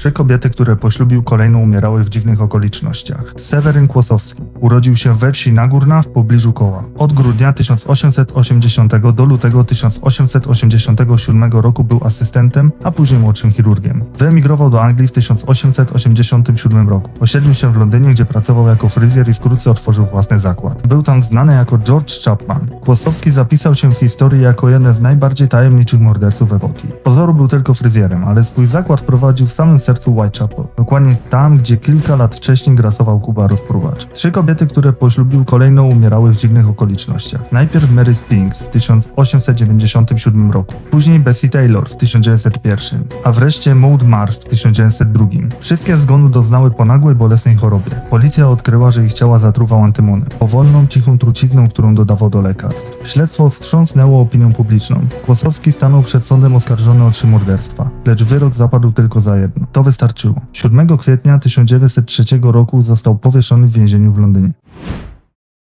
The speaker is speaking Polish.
Trzy kobiety, które poślubił kolejno umierały w dziwnych okolicznościach. Seweryn Kłosowski urodził się we wsi Nagórna w pobliżu Koła. Od grudnia 1880 do lutego 1887 roku był asystentem, a później młodszym chirurgiem. Wyemigrował do Anglii w 1887 roku. Osiedlił się w Londynie, gdzie pracował jako fryzjer i wkrótce otworzył własny zakład. Był tam znany jako George Chapman. Kłosowski zapisał się w historii jako jeden z najbardziej tajemniczych morderców epoki. Pozoru był tylko fryzjerem, ale swój zakład prowadził w samym sercu Whitechapel. Dokładnie tam, gdzie kilka lat wcześniej grasował Kuba rozpruwacz. Trzy kobiety, które poślubił kolejno umierały w dziwnych okolicznościach. Najpierw Mary Spinks w 1897 roku, później Bessie Taylor w 1901, a wreszcie Maud Mars w 1902. Wszystkie zgonu doznały po nagłej bolesnej chorobie. Policja odkryła, że ich ciała zatruwał antymonem, powolną, cichą trucizną, którą dodawał do lekarstw. Śledztwo wstrząsnęło opinią publiczną. Kłosowski stanął przed sądem oskarżony o trzy morderstwa, lecz wyrok zapadł tylko za jedno. To wystarczyło. 7 kwietnia 1903 roku został powieszony w więzieniu w Londynie.